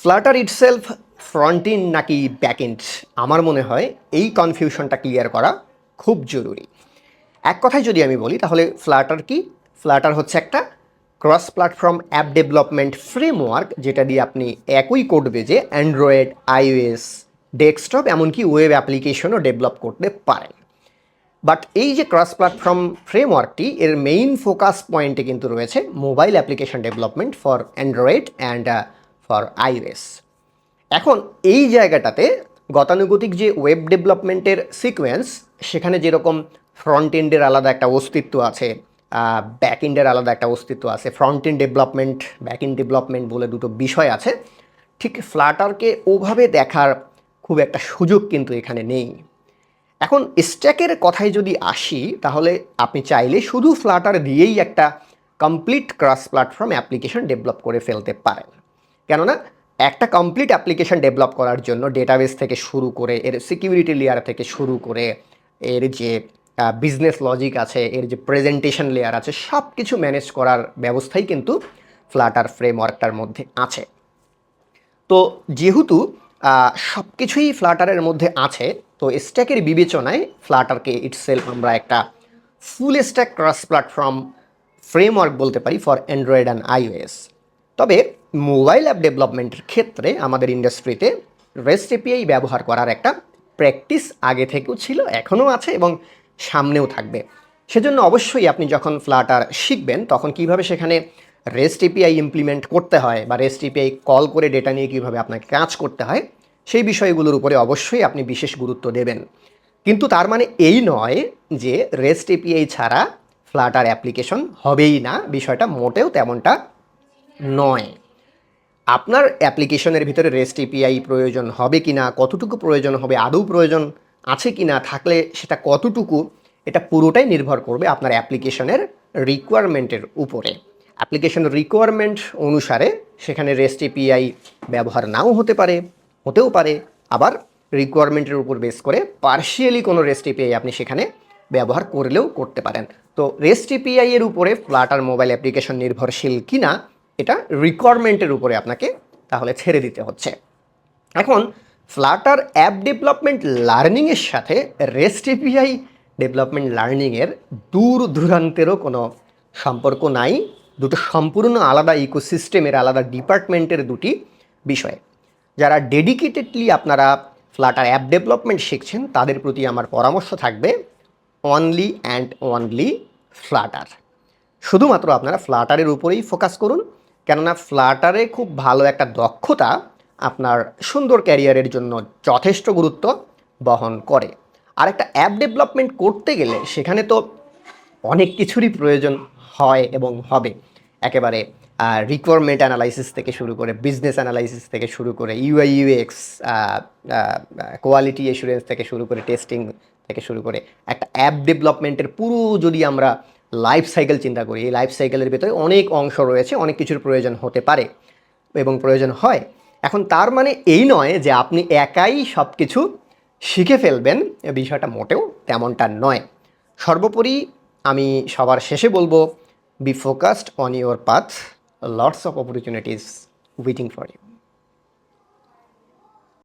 Flutter itself front end নাকি back end আমার মনে হয় এই কনফিউশনটা ক্লিয়ার করা খুব জরুরি। এক কথায় যদি আমি বলি, তাহলে ফ্লাটার কি? ফ্লাটার হচ্ছে একটা cross platform app development framework যেটা দিয়ে আপনি একই কোড বেজে অ্যান্ড্রয়েড আইওএস ডেস্কটপ এমনকি ওয়েব অ্যাপ্লিকেশনও ডেভেলপ করতে পারেন। বাট এই যে ক্রস প্ল্যাটফর্ম ফ্রেমওয়ার্কটি এর মেইন ফোকাস পয়েন্টে কিন্তু রয়েছে mobile application development for Android and for iOS এখন এই জায়গাটাতে গতানুগতিক যে ওয়েব ডেভেলপমেন্টের সিকোয়েন্স, সেখানে যেরকম ফ্রন্ট এন্ডের আলাদা একটা অস্তিত্ব আছে ব্যাক এন্ডের আলাদা একটা অস্তিত্ব আছে, front end development, back end development বলে দুটো বিষয় আছে, ঠিক ফ্লাটারকে ওভাবে দেখার খুব একটা সুযোগ কিন্তু এখানে নেই। এখন স্ট্যাকের কথায় যদি আসি, তাহলে আপনি চাইলে শুধু ফ্লাটার দিয়েই একটা complete cross platform application develop করে ফেলতে পারেন। কেননা একটা কমপ্লিট অ্যাপ্লিকেশন ডেভেলপ করার জন্য ডেটাবেস থেকে শুরু করে, এর সিকিউরিটি লেয়ার থেকে শুরু করে, এর যে বিজনেস লজিক আছে, এর যে প্রেজেন্টেশন লেয়ার আছে সব কিছু ম্যানেজ করার ব্যবস্থাই কিন্তু ফ্লাটার ফ্রেমওয়ার্কটার মধ্যে আছে। তো যেহেতু সব কিছুই ফ্লাটারের মধ্যে আছে, তো স্ট্যাকের বিবেচনায় ফ্লাটারকে ইটসেলফ আমরা একটা full stack cross platform framework বলতে পারি ফর অ্যান্ড্রয়েড অ্যান্ড আইওএস তবে মোবাইল অ্যাপ ডেভেলপমেন্টের ক্ষেত্রে আমাদের ইন্ডাস্ট্রিতে রেস্ট এপিআই ব্যবহার করার একটা প্র্যাকটিস আগে থেকেও ছিল, এখনও আছে এবং সামনেও থাকবে। সেজন্য অবশ্যই আপনি যখন ফ্লাটার শিখবেন, তখন কীভাবে সেখানে রেস্ট এপিআই ইমপ্লিমেন্ট করতে হয় বা রেস্ট এপিআই কল করে ডেটা নিয়ে কীভাবে আপনাকে কাজ করতে হয়, সেই বিষয়গুলোর উপরে অবশ্যই আপনি বিশেষ গুরুত্ব দেবেন। কিন্তু তার মানে এই নয় যে রেস্ট এপিআই ছাড়া ফ্লাটার অ্যাপ্লিকেশন হবেই না, বিষয়টা মোটেও তেমনটা নয়। আপনার অ্যাপ্লিকেশনের ভিতরে রেস্ট এপিআই প্রয়োজন হবে কি না কতটুকু প্রয়োজন হবে, আদৌ প্রয়োজন আছে কি না থাকলে সেটা কতটুকু, এটা পুরোটাই নির্ভর করবে আপনার অ্যাপ্লিকেশনের রিকোয়ারমেন্টের উপরে। অ্যাপ্লিকেশন রিকোয়ারমেন্ট অনুসারে সেখানে রেস্ট এপিআই ব্যবহার নাও হতে পারে, হতেও পারে, আবার রিকোয়ারমেন্টের উপর বেস করে পার্শিয়ালি কোনো রেস্ট এপিআই আপনি সেখানে ব্যবহার করলেও করতে পারেন। তো রেস্ট এপিআই এর উপরে ফ্লাটার মোবাইল অ্যাপ্লিকেশন নির্ভরশীল কিনা এটা রিকোয়ারমেন্টের উপরে আপনাকে তাহলে ছেড়ে দিতে হচ্ছে। এখন ফ্লাটার অ্যাপ ডেভেলপমেন্ট লার্নিংয়ের সাথে রেস্ট এপিআই ডেভেলপমেন্ট লার্নিংয়ের দূর দূরান্তেরও কোনো সম্পর্ক নাই। দুটো সম্পূর্ণ আলাদা ইকোসিস্টেমের আলাদা ডিপার্টমেন্টের দুটি বিষয়। যারা ডেডিকেটেডলি আপনারা ফ্লাটার অ্যাপ ডেভেলপমেন্ট শিখছেন, তাদের প্রতি আমার পরামর্শ থাকবে অনলি অ্যান্ড অনলি ফ্লাটার শুধুমাত্র আপনারা ফ্লাটারের উপরেই ফোকাস করুন। কেননা ফ্লাটারে খুব ভালো একটা দক্ষতা আপনার সুন্দর ক্যারিয়ারের জন্য যথেষ্ট গুরুত্ব বহন করে। আর একটা অ্যাপ ডেভেলপমেন্ট করতে গেলে সেখানে তো অনেক কিছুরই প্রয়োজন হয় এবং হবে। একেবারে রিকোয়ারমেন্ট অ্যানালাইসিস থেকে শুরু করে বিজনেস অ্যানালাইসিস থেকে শুরু করে ইউআই ইউএক্স কোয়ালিটি এসুরেন্স থেকে শুরু করে টেস্টিং থেকে শুরু করে, একটা অ্যাপ ডেভেলপমেন্টের পুরো যদি আমরা লাইফ সাইকেল চিন্তা করি। এই লাইফ সাইকেলের ভিতরে অনেক অংশ রয়েছে, অনেক কিছুর প্রয়োজন হতে পারে এবং প্রয়োজন হয়। এখন তার মানে এই নয় যে আপনি একাই সব কিছু শিখে ফেলবেন, বিষয়টা মোটেও তেমনটা নয়। সর্বোপরি আমি সবার শেষে বলব be focused on your path lots of opportunities waiting for you